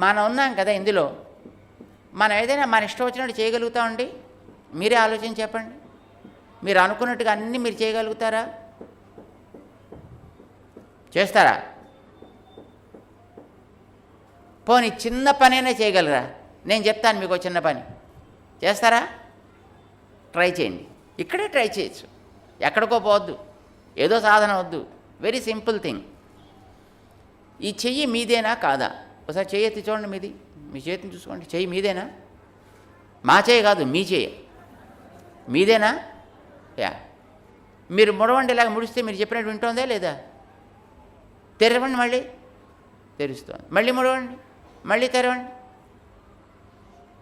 మనం ఉన్నాం కదా ఇందులో. మనం ఏదైనా మన ఇష్టం వచ్చినట్టు చేయగలుగుతామండి మీరే ఆలోచన చెప్పండి. మీరు అనుకున్నట్టుగా అన్నీ మీరు చేయగలుగుతారా? చేస్తారా? పోనీ చిన్న పనైనా చేయగలరా? నేను చెప్తాను మీకు చిన్న పని. చేస్తారా? ట్రై చేయండి. ఇక్కడే ట్రై చేయొచ్చు. ఎక్కడికో పోవద్దు. ఏదో సాధన వద్దు. వెరీ సింపుల్ థింగ్ ఈ చెయ్యి మీదేనా కాదా? ఒకసారి చేయి ఎత్తి చూడండి మీది. మీ చేతిని చూసుకోండి. చెయ్యి మీదేనా? మా చేయి కాదు మీ చేయి. మీదేనా? యా. మీరు ముడవండి ఇలాగ ముడిస్తే మీరు చెప్పినట్టు వింటుందా లేదా? తెరవండి మళ్ళీ. తెరుస్తోంది. మళ్ళీ ముడవండి. మళ్ళీ తెరవండి.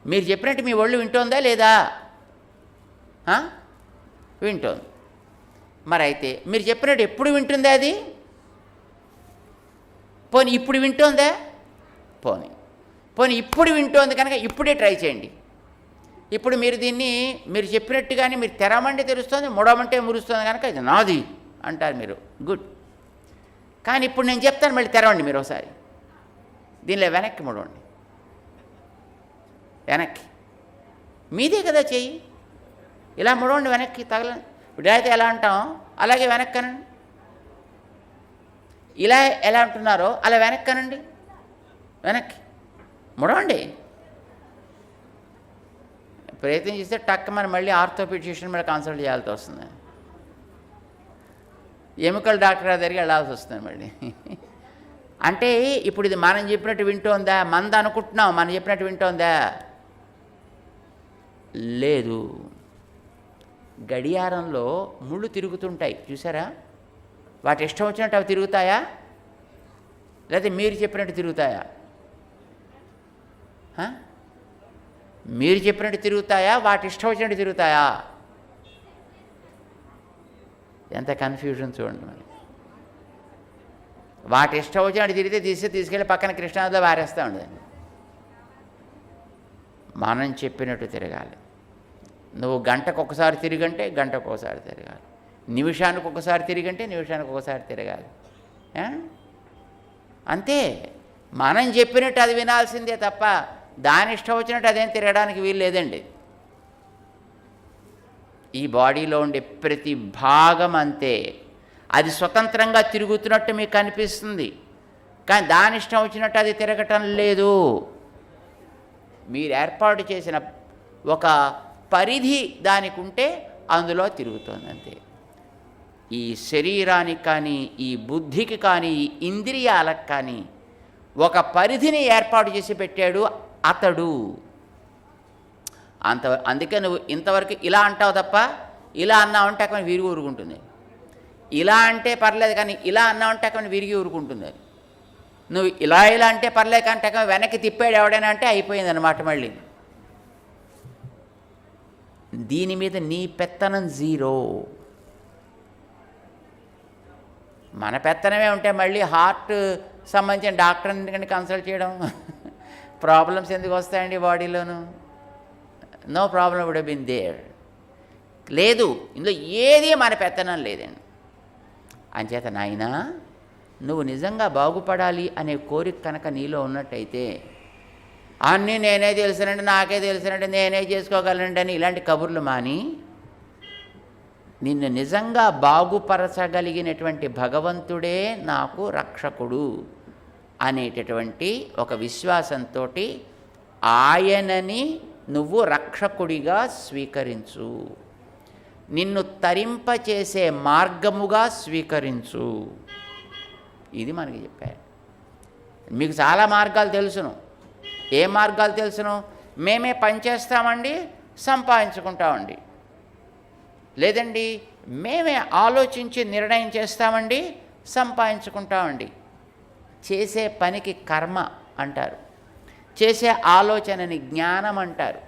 మీరు చెప్పినట్టు మీ ఒళ్ళు వింటోందా లేదా? వింటోంది. మరి అయితే మీరు చెప్పినట్టు ఎప్పుడు వింటుందా అది? పోనీ ఇప్పుడు వింటోందా? పోనీ. పోనీ ఇప్పుడు వింటోంది కనుక ఇప్పుడే ట్రై చేయండి. ఇప్పుడు మీరు దీన్ని మీరు చెప్పినట్టుగానే మీరు తెరమంటే తెలుస్తుంది ముడమంటే మురుస్తుంది కనుక ఇది నాది అంటారు మీరు. గుడ్. కానీ ఇప్పుడు నేను చెప్తాను మళ్ళీ తెరవండి మీరు ఒకసారి. దీనిలో వెనక్కి ముడవండి వెనక్కి. మీదే కదా చెయ్యి. ఇలా ముడవండి వెనక్కి తగల అయితే ఎలా అంటాం? అలాగే వెనక్కనండి. ఇలా ఎలా అంటున్నారో అలా వెనక్కి అనండి వెనక్కి. ముడవండి. ప్రయత్నం చేస్తే టక్ మనం మళ్ళీ ఆర్థోపెడిషియన్ మీద కన్సల్ట్ చేయాల్సి వస్తుంది. ఎముకల డాక్టర్ దగ్గరికి వెళ్ళాల్సి వస్తుంది మళ్ళీ. అంటే ఇప్పుడు ఇది మనం చెప్పినట్టు వింటోందా? మంద అనుకుంటున్నాం మనం చెప్పినట్టు వింటోందా? లేదు. గడియారంలో ముళ్ళు తిరుగుతుంటాయి. చూసారా? వాటి ఇష్టం వచ్చినట్టు అవి తిరుగుతాయా? లేకపోతే మీరు చెప్పినట్టు తిరుగుతాయా? మీరు చెప్పినట్టు తిరుగుతాయా? వాటి ఇష్టం వచ్చినట్టు తిరుగుతాయా? ఎంత కన్ఫ్యూజన్ చూడండి మరి. వాటి ఇష్టం వచ్చినట్టు తిరిగితే తీసి తీసుకెళ్ళి పక్కన కృష్ణానదిలో వారేస్తూ ఉండదండి మనం చెప్పినట్టు తిరగాలి. నువ్వు గంటకు ఒకసారి తిరిగంటే గంటకు ఒకసారి తిరగాలి. నిమిషానికి ఒకసారి తిరిగంటే నిమిషానికి ఒకసారి తిరగాలి. అంతే. మనం చెప్పినట్టు అది వినాల్సిందే తప్ప దాని ఇష్టం వచ్చినట్టు అదేం తిరగడానికి వీలు లేదండి. ఈ బాడీలో ఉండే ప్రతి భాగం అంతే. అది స్వతంత్రంగా తిరుగుతున్నట్టు మీకు కనిపిస్తుంది కానీ దాని ఇష్టం వచ్చినట్టు అది తిరగటం లేదు. మీరు ఏర్పాటు చేసిన ఒక పరిధి దానికి ఉంటే అందులో తిరుగుతుంది అంతే. ఈ శరీరానికి కానీ ఈ బుద్ధికి కానీ ఇంద్రియాలకు కానీ ఒక పరిధిని ఏర్పాటు చేసి పెట్టాడు అతడు. అంత అందుకే నువ్వు ఇంతవరకు ఇలా అంటావు తప్ప ఇలా అన్నావంటే అక్కడ విరిగి ఊరుకుంటుంది. ఇలా అంటే పర్లేదు కానీ ఇలా అన్నావంటే అక్కడ విరిగి ఊరుకుంటుంది. నువ్వు ఇలా ఇలా అంటే పర్లేదు కానీ అక్కడ వెనక్కి తిప్పాడు ఎవడైనా అంటే అయిపోయింది అనమాట మళ్ళీ. దీని మీద నీ పెత్తనం జీరో. మన పెత్తనమే ఉంటే మళ్ళీ హార్ట్ సంబంధించిన డాక్టర్ కన్సల్ట్ చేయడం? ప్రాబ్లమ్స్ ఎందుకు వస్తాయండి బాడీలోను no problem would been there లేదు ఇందులో ఏది మన పెత్తనం లేదండి. అంచేత నాయనా నువ్వు నిజంగా బాగుపడాలి అనే కోరిక కనుక నీలో ఉన్నట్టయితే అన్నీ నేనే తెలిసినండి నాకే తెలిసినండి నేనే చేసుకోగలనండి అని ఇలాంటి కబుర్లు మాని నిన్ను నిజంగా బాగుపరచగలిగినటువంటి భగవంతుడే నాకు రక్షకుడు. అనేటటువంటి ఒక విశ్వాసంతో ఆయనని నువ్వు రక్షకుడిగా స్వీకరించు. నిన్ను తరింపచేసే మార్గముగా స్వీకరించు. ఇది మనకి చెప్పారు. మీకు చాలా మార్గాలు తెలుసును. ఏ మార్గాలు తెలుసును? మేమే పని చేస్తామండి సంపాదించుకుంటామండి. లేదండి మేమే ఆలోచించి నిర్ణయం చేస్తామండి సంపాదించుకుంటామండి. చేసే పనికి కర్మ అంటారు. చేసే ఆలోచనని జ్ఞానం అంటారు.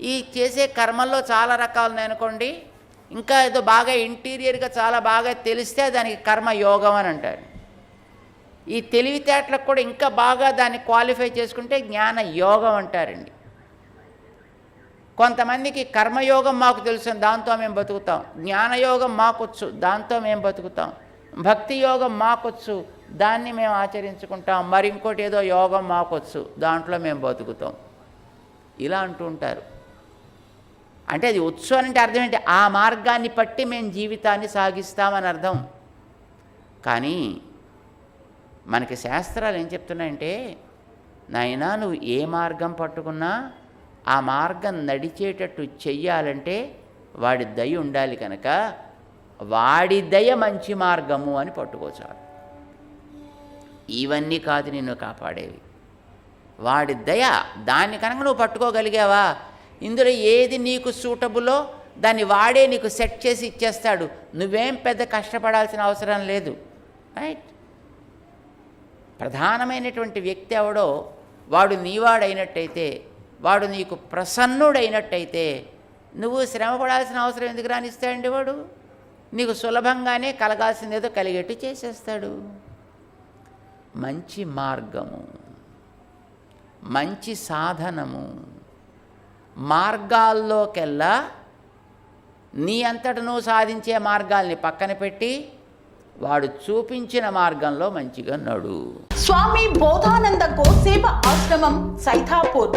ఈ చేసే కర్మల్లో చాలా రకాలు అనుకోండి ఇంకా ఏదో బాగా ఇంటీరియర్గా చాలా బాగా తెలిస్తే దానికి కర్మ యోగం అని అంటారు. ఈ తెలివితేటలకు కూడా ఇంకా బాగా దాన్ని క్వాలిఫై చేసుకుంటే జ్ఞాన యోగం అంటారండి. కొంతమందికి కర్మయోగం మాకు తెలుసు దాంతో మేము బతుకుతాం. జ్ఞానయోగం మాకొచ్చు దాంతో మేము బతుకుతాం. భక్తి యోగం మాకొచ్చు దాన్ని మేము ఆచరించుకుంటాం మరి ఇంకోటి ఏదో యోగం మాకొచ్చు దాంట్లో మేము బతుకుతాం. ఇలా అంటూ ఉంటారు. అంటే అది వచ్చు అని అంటే అర్థం ఏంటి? ఆ మార్గాన్ని పట్టి మేము జీవితాన్ని సాగిస్తామని అర్థం. కానీ మనకి శాస్త్రాలు ఏం చెప్తున్నాయంటే నాయనా నువ్వు ఏ మార్గం పట్టుకున్నా ఆ మార్గం నడిచేటట్టు చెయ్యాలంటే వాడి దయ ఉండాలి కనుక వాడి దయ మంచి మార్గము అని పట్టుకోచాడు ఇవన్నీ కాదు నిన్ను కాపాడేవి. వాడి దయ దాన్ని కనుక నువ్వు పట్టుకోగలిగావా? ఇందులో ఏది నీకు సూటబులో దాన్ని వాడే నీకు సెట్ చేసి ఇచ్చేస్తాడు. నువ్వేం పెద్ద కష్టపడాల్సిన అవసరం లేదు. రైట్? ప్రధానమైనటువంటి వ్యక్తి ఎవడో వాడు నీవాడైనట్టయితే వాడు నీకు ప్రసన్నుడైనట్టయితే నువ్వు శ్రమపడాల్సిన అవసరం ఎందుకు రానిస్తాడండి వాడు? నీకు సులభంగానే కలగాల్సిందేదో కలిగేట్టు చేసేస్తాడు. మంచి మార్గము మంచి సాధనము మార్గాల్లోకెల్లా నీ అంతట నువ్వు సాధించే మార్గాల్ని పక్కన పెట్టి వాడు చూపించిన మార్గంలో మంచిగా నడు. స్వామి బోధానంద కోసేప ఆశ్రమం సైథాపూర్